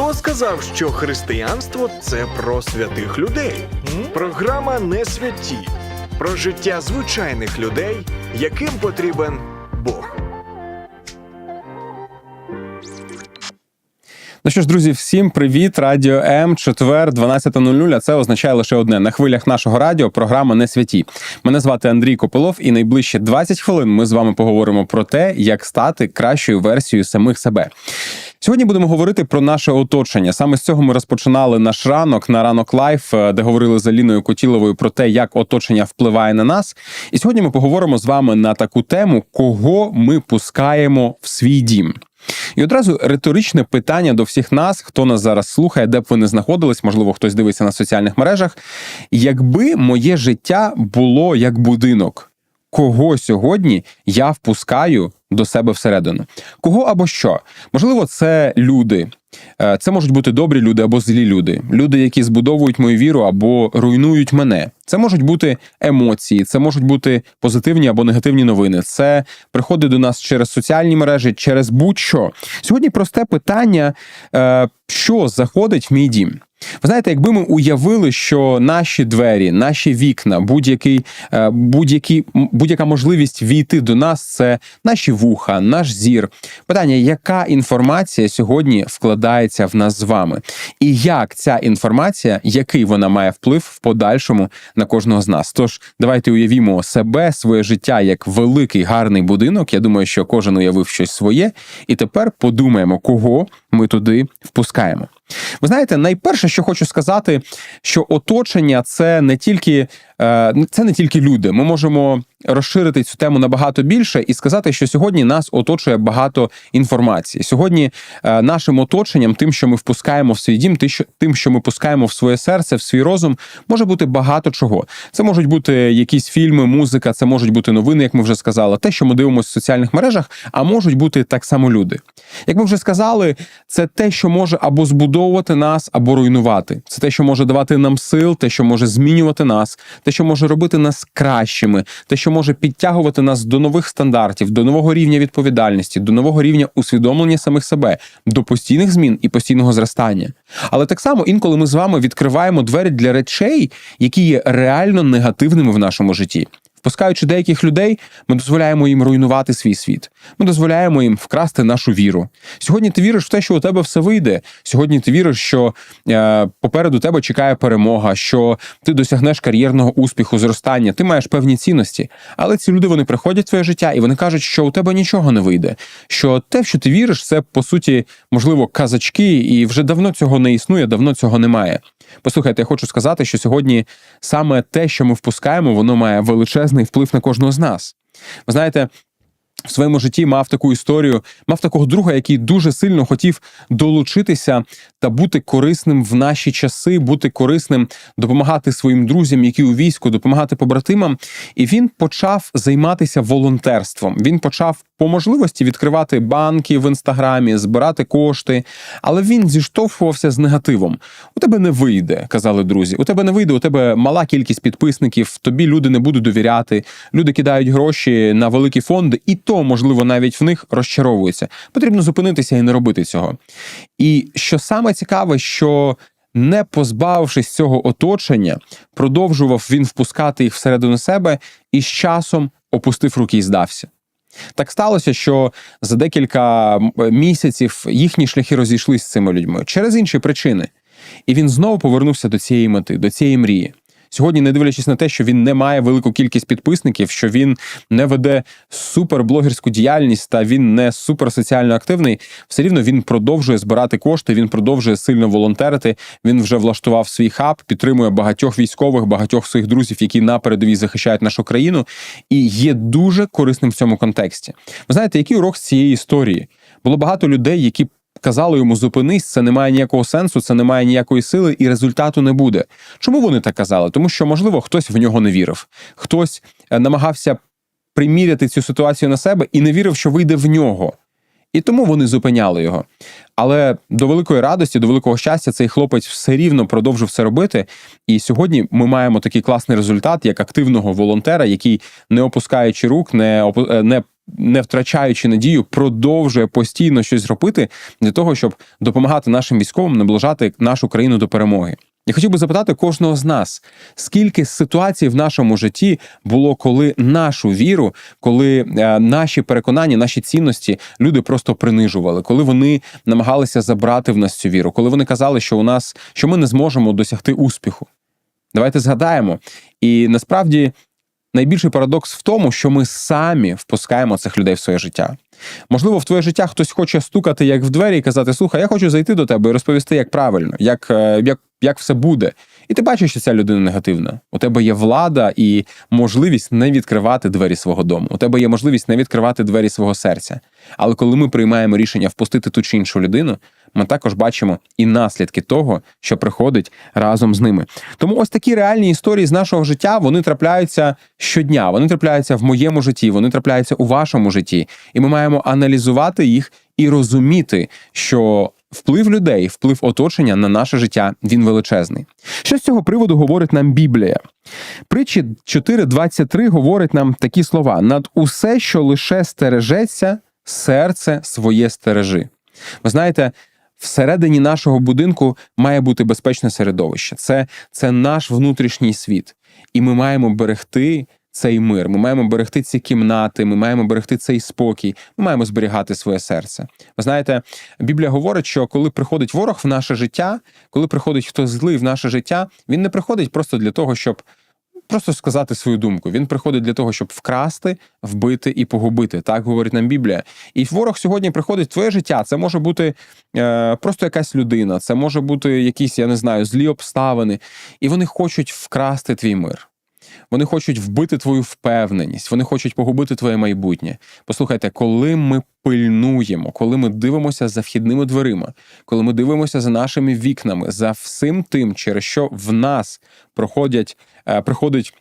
Хто сказав, що християнство це про святих людей? Програма не святі про життя звичайних людей, яким потрібен Бог. Ну що ж, друзі, всім привіт! Радіо М, четвер, 12.00, А це означає лише одне: на хвилях нашого радіо програма не святі. Мене звати Андрій Копилов, і найближче 20 хвилин ми з вами поговоримо про те, як стати кращою версією самих себе. Сьогодні будемо говорити про наше оточення. Саме з цього ми розпочинали наш ранок на ранок лайф, е, де говорили з Аліною Котіловою про те, як оточення впливає на нас. І сьогодні ми поговоримо з вами на таку тему, кого ми пускаємо в свій дім. І одразу риторичне питання до всіх нас, хто нас зараз слухає, де б ви не знаходились, можливо, хтось дивиться на соціальних мережах. Якби моє життя було як будинок, кого сьогодні я впускаю до себе всередину? Кого або що? Можливо, це люди. Е, Це можуть бути добрі люди або злі люди, люди, які збудовують мою віру або руйнують мене. Це можуть бути емоції, це можуть бути позитивні або негативні новини. Це приходить до нас через соціальні мережі, через будь-що. Сьогодні просте питання: е, що заходить в мій дім. Ви знаєте, якби ми уявили, що наші двері, наші вікна, будь-який, е, будь-які, будь-яка можливість війти до нас це наші вуха, наш зір. Питання, яка інформація сьогодні вкладається в нас з вами, і як ця інформація, який вона має вплив в подальшому на кожного з нас? Тож давайте уявімо себе, своє життя як великий гарний будинок. Я думаю, що кожен уявив щось своє, і тепер подумаємо, кого ми туди впускаємо. Ви знаєте, найперше, що хочу сказати, що оточення це не тільки е, це не тільки люди. Ми можемо розширити цю тему набагато більше і сказати, що сьогодні нас оточує багато інформації. Сьогодні е, нашим оточенням, тим, що ми впускаємо в свій дім, тим, що ми пускаємо в своє серце, в свій розум, може бути багато чого. Це можуть бути якісь фільми, музика, це можуть бути новини, як ми вже сказали, те, що ми дивимося в соціальних мережах, а можуть бути так само люди. Як ми вже сказали, це те, що може або збудовувати нас, або руйнувати. Це те, що може давати нам сил, те, що може змінювати нас, те, що може робити нас кращими, те, що може підтягувати нас до нових стандартів, до нового рівня відповідальності, до нового рівня усвідомлення самих себе, до постійних змін і постійного зростання. Але так само інколи ми з вами відкриваємо двері для речей, які є реально негативними в нашому житті. Впускаючи деяких людей, ми дозволяємо їм руйнувати свій світ. Ми дозволяємо їм вкрасти нашу віру. Сьогодні ти віриш в те, що у тебе все вийде. Сьогодні ти віриш, що е, попереду тебе чекає перемога, що ти досягнеш кар'єрного успіху, зростання. Ти маєш певні цінності. Але ці люди вони приходять в твоє життя і вони кажуть, що у тебе нічого не вийде. Що те, в що ти віриш, це по суті можливо казачки, і вже давно цього не існує, давно цього немає. Послухайте, я хочу сказати, що сьогодні саме те, що ми впускаємо, воно має величезний вплив на кожного з нас. Ви знаєте. В своєму житті мав таку історію, мав такого друга, який дуже сильно хотів долучитися та бути корисним в наші часи, бути корисним, допомагати своїм друзям, які у війську, допомагати побратимам. І він почав займатися волонтерством. Він почав по можливості відкривати банки в інстаграмі, збирати кошти. Але він зіштовхувався з негативом. У тебе не вийде, казали друзі. У тебе не вийде, у тебе мала кількість підписників, тобі люди не будуть довіряти. Люди кидають гроші на великі фонди, і то, можливо, навіть в них розчаровуються. Потрібно зупинитися і не робити цього. І що саме цікаве, що не позбавившись цього оточення, продовжував він впускати їх всередину себе і з часом опустив руки і здався. Так сталося, що за декілька місяців їхні шляхи розійшлися з цими людьми через інші причини. І він знову повернувся до цієї мети, до цієї мрії. Сьогодні, не дивлячись на те, що він не має велику кількість підписників, що він не веде суперблогерську діяльність та він не суперсоціально активний, все рівно він продовжує збирати кошти, він продовжує сильно волонтерити. Він вже влаштував свій хаб, підтримує багатьох військових, багатьох своїх друзів, які на передовій захищають нашу країну, і є дуже корисним в цьому контексті. Ви знаєте, який урок з цієї історії? Було багато людей, які казали йому зупинись, це не має ніякого сенсу, це не має ніякої сили, і результату не буде. Чому вони так казали? Тому що, можливо, хтось в нього не вірив, хтось е, намагався приміряти цю ситуацію на себе і не вірив, що вийде в нього. І тому вони зупиняли його. Але до великої радості, до великого щастя, цей хлопець все рівно продовжив це робити. І сьогодні ми маємо такий класний результат, як активного волонтера, який, не опускаючи рук, не е, не не втрачаючи надію, продовжує постійно щось робити для того, щоб допомагати нашим військовим наближати нашу країну до перемоги. Я хотів би запитати кожного з нас, скільки ситуацій в нашому житті було, коли нашу віру, коли е, наші переконання, наші цінності люди просто принижували, коли вони намагалися забрати в нас цю віру, коли вони казали, що у нас що ми не зможемо досягти успіху. Давайте згадаємо. І насправді найбільший парадокс в тому, що ми самі впускаємо цих людей в своє життя. Можливо, в твоє життя хтось хоче стукати як в двері і казати: слухай, я хочу зайти до тебе і розповісти, як правильно, як, е, як, як все буде. І ти бачиш, що ця людина негативна. У тебе є влада і можливість не відкривати двері свого дому. У тебе є можливість не відкривати двері свого серця. Але коли ми приймаємо рішення впустити ту чи іншу людину, ми також бачимо і наслідки того, що приходить разом з ними. Тому ось такі реальні історії з нашого життя вони трапляються щодня. Вони трапляються в моєму житті, вони трапляються у вашому житті, і ми маємо аналізувати їх і розуміти, що вплив людей, вплив оточення на наше життя він величезний. Що з цього приводу говорить нам Біблія? Притчі 4.23 говорить нам такі слова: над усе, що лише стережеться, серце своє стережи. Ви знаєте, всередині нашого будинку має бути безпечне середовище. Це, це наш внутрішній світ. І ми маємо берегти цей мир. Ми маємо берегти ці кімнати, ми маємо берегти цей спокій, ми маємо зберігати своє серце. Ви знаєте, Біблія говорить, що коли приходить ворог в наше життя, коли приходить хтось злий в наше життя, він не приходить просто для того, щоб. Просто сказати свою думку. Він приходить для того, щоб вкрасти, вбити і погубити. Так говорить нам Біблія. І ворог сьогодні приходить в твоє життя. Це може бути е, просто якась людина, це може бути якісь, я не знаю, злі обставини. І вони хочуть вкрасти твій мир. Вони хочуть вбити твою впевненість, вони хочуть погубити твоє майбутнє. Послухайте, коли ми пильнуємо, коли ми дивимося за вхідними дверима, коли ми дивимося за нашими вікнами, за всім тим, через що в нас проходять, е, приходить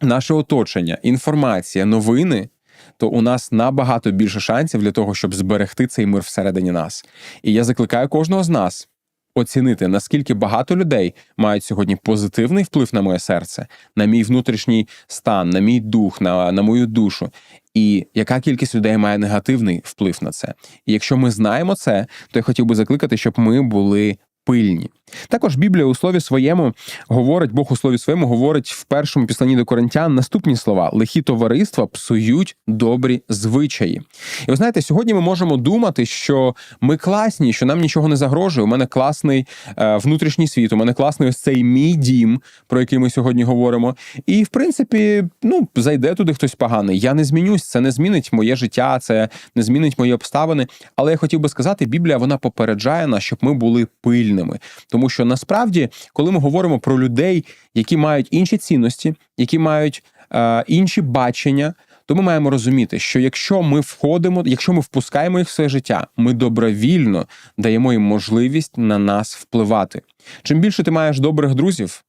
наше оточення, інформація, новини. То у нас набагато більше шансів для того, щоб зберегти цей мир всередині нас. І я закликаю кожного з нас оцінити, наскільки багато людей мають сьогодні позитивний вплив на моє серце, на мій внутрішній стан, на мій дух, на, на мою душу. І яка кількість людей має негативний вплив на це? І якщо ми знаємо це, то я хотів би закликати, щоб ми були пильні. Також Біблія у слові своєму говорить, Бог у слові своєму говорить в першому післанні до коринтян наступні слова: лихі товариства псують добрі звичаї. І ви знаєте, сьогодні ми можемо думати, що ми класні, що нам нічого не загрожує. У мене класний е, внутрішній світ, у мене класний ось цей мій дім, про який ми сьогодні говоримо. І в принципі, ну зайде туди хтось поганий. Я не змінюсь, це не змінить моє життя, це не змінить мої обставини. Але я хотів би сказати, Біблія вона попереджає нас, щоб ми були пильними. Тому що насправді, коли ми говоримо про людей, які мають інші цінності, які мають е, інші бачення, то ми маємо розуміти, що якщо ми входимо, якщо ми впускаємо їх в своє життя, ми добровільно даємо їм можливість на нас впливати. Чим більше ти маєш добрих друзів,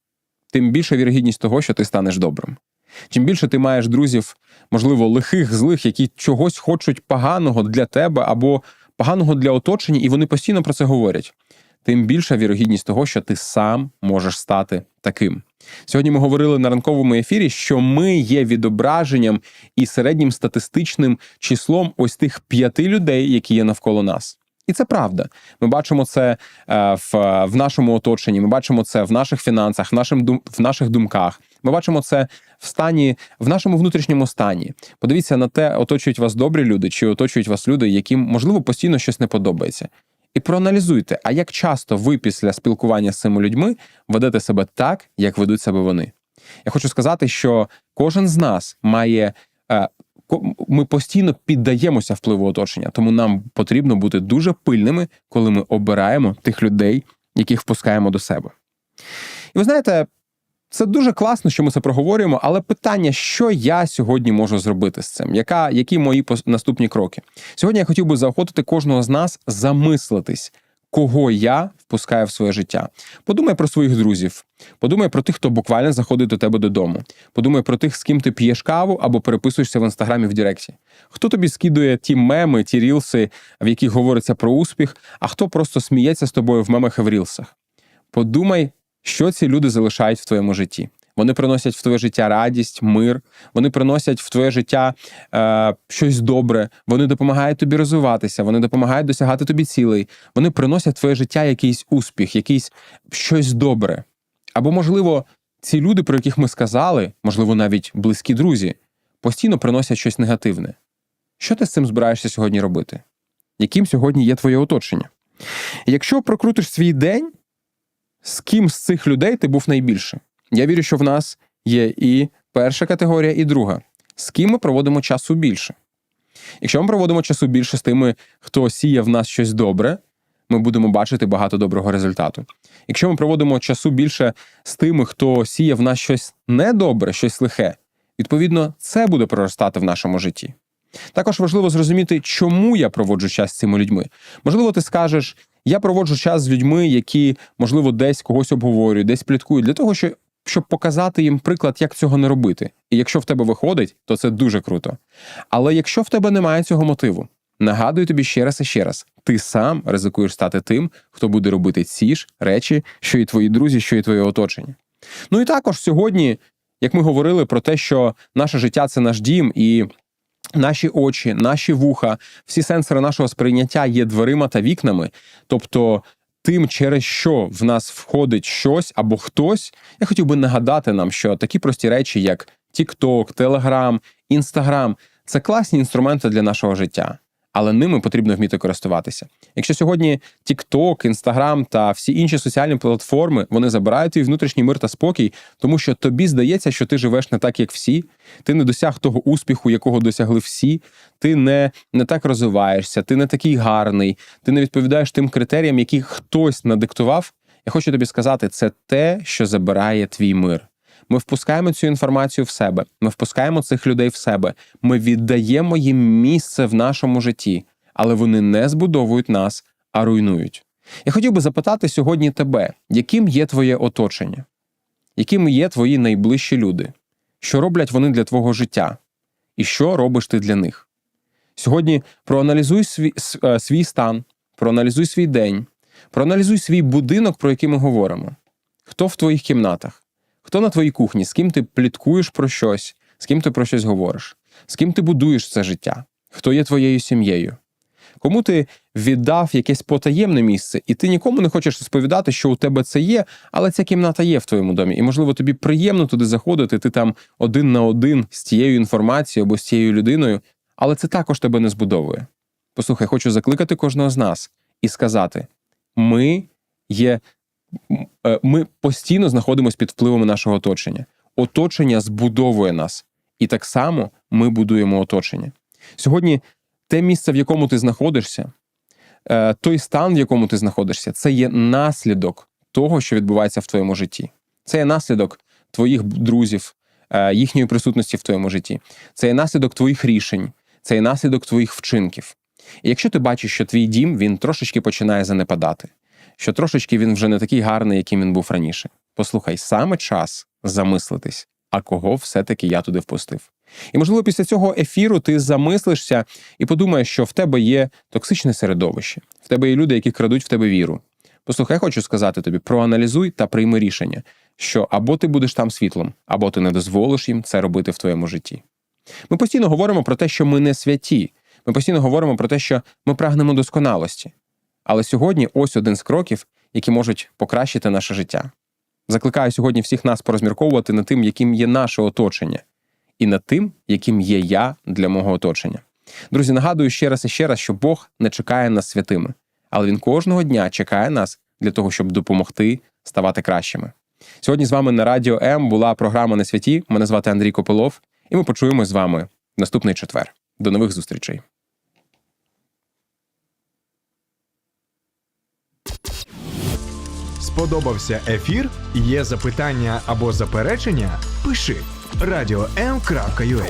тим більша вірогідність того, що ти станеш добрим. Чим більше ти маєш друзів, можливо, лихих, злих, які чогось хочуть поганого для тебе або поганого для оточення, і вони постійно про це говорять тим більша вірогідність того, що ти сам можеш стати таким. Сьогодні ми говорили на ранковому ефірі, що ми є відображенням і середнім статистичним числом ось тих п'яти людей, які є навколо нас. І це правда. Ми бачимо це е, в, нашому оточенні. Ми бачимо це в наших фінансах, в нашим в наших думках. Ми бачимо це в стані, в нашому внутрішньому стані. Подивіться на те, оточують вас добрі люди, чи оточують вас люди, яким можливо постійно щось не подобається. І проаналізуйте, а як часто ви після спілкування з цими людьми ведете себе так, як ведуть себе вони. Я хочу сказати, що кожен з нас має. е, Ми постійно піддаємося впливу оточення, тому нам потрібно бути дуже пильними, коли ми обираємо тих людей, яких впускаємо до себе. І ви знаєте, це дуже класно, що ми це проговорюємо, але питання, що я сьогодні можу зробити з цим? Яка, Які мої наступні кроки? Сьогодні я хотів би заохотити кожного з нас замислитись, кого я впускаю в своє життя. Подумай про своїх друзів, подумай про тих, хто буквально заходить до тебе додому. Подумай про тих, з ким ти п'єш каву або переписуєшся в інстаграмі в Директі. Хто тобі скидує ті меми, ті рілси, в яких говориться про успіх, а хто просто сміється з тобою в мемах і в рілсах. Подумай що ці люди залишають в твоєму житті. Вони приносять в твоє життя радість, мир, вони приносять в твоє життя е, щось добре, вони допомагають тобі розвиватися, вони допомагають досягати тобі цілей, вони приносять в твоє життя якийсь успіх, якийсь щось добре. Або, можливо, ці люди, про яких ми сказали, можливо, навіть близькі друзі, постійно приносять щось негативне. Що ти з цим збираєшся сьогодні робити? Яким сьогодні є твоє оточення? Якщо прокрутиш свій день, з ким з цих людей ти був найбільше? Я вірю, що в нас є і перша категорія, і друга. З ким ми проводимо часу більше? Якщо ми проводимо часу більше з тими, хто сіє в нас щось добре, ми будемо бачити багато доброго результату. Якщо ми проводимо часу більше з тими, хто сіє в нас щось недобре, щось лихе, відповідно, це буде проростати в нашому житті. Також важливо зрозуміти, чому я проводжу час з цими людьми. Можливо, ти скажеш, я проводжу час з людьми, які, можливо, десь когось обговорюють, десь пліткують, для того, щоб, щоб показати їм приклад, як цього не робити. І якщо в тебе виходить, то це дуже круто. Але якщо в тебе немає цього мотиву, нагадую тобі ще раз і ще раз: ти сам ризикуєш стати тим, хто буде робити ці ж речі, що і твої друзі, що і твоє оточення. Ну і також сьогодні, як ми говорили про те, що наше життя це наш дім, і наші очі, наші вуха, всі сенсори нашого сприйняття є дверима та вікнами, тобто тим, через що в нас входить щось або хтось, я хотів би нагадати нам, що такі прості речі, як TikTok, Telegram, Instagram – це класні інструменти для нашого життя. Але ними потрібно вміти користуватися. Якщо сьогодні TikTok, Instagram та всі інші соціальні платформи вони забирають твій внутрішній мир та спокій, тому що тобі здається, що ти живеш не так, як всі, ти не досяг того успіху, якого досягли всі, ти не, не так розвиваєшся, ти не такий гарний, ти не відповідаєш тим критеріям, які хтось надиктував. Я хочу тобі сказати, це те, що забирає твій мир. Ми впускаємо цю інформацію в себе, ми впускаємо цих людей в себе, ми віддаємо їм місце в нашому житті, але вони не збудовують нас, а руйнують. Я хотів би запитати сьогодні тебе, яким є твоє оточення, якими є твої найближчі люди, що роблять вони для твого життя, і що робиш ти для них? Сьогодні проаналізуй свій, е, свій стан, проаналізуй свій день, проаналізуй свій будинок, про який ми говоримо. Хто в твоїх кімнатах? Хто на твоїй кухні, з ким ти пліткуєш про щось, з ким ти про щось говориш, з ким ти будуєш це життя, хто є твоєю сім'єю? Кому ти віддав якесь потаємне місце, і ти нікому не хочеш розповідати, що у тебе це є, але ця кімната є в твоєму домі, і можливо тобі приємно туди заходити, ти там один на один з тією інформацією або з тією людиною, але це також тебе не збудовує. Послухай, хочу закликати кожного з нас і сказати: ми є ми постійно знаходимося під впливом нашого оточення. Оточення збудовує нас, і так само ми будуємо оточення. Сьогодні те місце, в якому ти знаходишся, е, той стан, в якому ти знаходишся, це є наслідок того, що відбувається в твоєму житті. Це є наслідок твоїх друзів, е, їхньої присутності в твоєму житті. Це є наслідок твоїх рішень, це є наслідок твоїх вчинків. І якщо ти бачиш, що твій дім він трошечки починає занепадати, що трошечки він вже не такий гарний, яким він був раніше. Послухай, саме час замислитись, а кого все-таки я туди впустив. І можливо, після цього ефіру ти замислишся і подумаєш, що в тебе є токсичне середовище, в тебе є люди, які крадуть в тебе віру. Послухай, хочу сказати тобі: проаналізуй та прийми рішення, що або ти будеш там світлом, або ти не дозволиш їм це робити в твоєму житті. Ми постійно говоримо про те, що ми не святі. Ми постійно говоримо про те, що ми прагнемо досконалості. Але сьогодні ось один з кроків, які можуть покращити наше життя. Закликаю сьогодні всіх нас порозмірковувати над тим, яким є наше оточення, і над тим, яким є я для мого оточення. Друзі, нагадую ще раз і ще раз, що Бог не чекає нас святими, але Він кожного дня чекає нас для того, щоб допомогти ставати кращими. Сьогодні з вами на Радіо М була програма Не святі. Мене звати Андрій Копилов, і ми почуємось з вами наступний четвер. До нових зустрічей. Сподобався ефір? Є запитання або заперечення? Пиши радіом.ua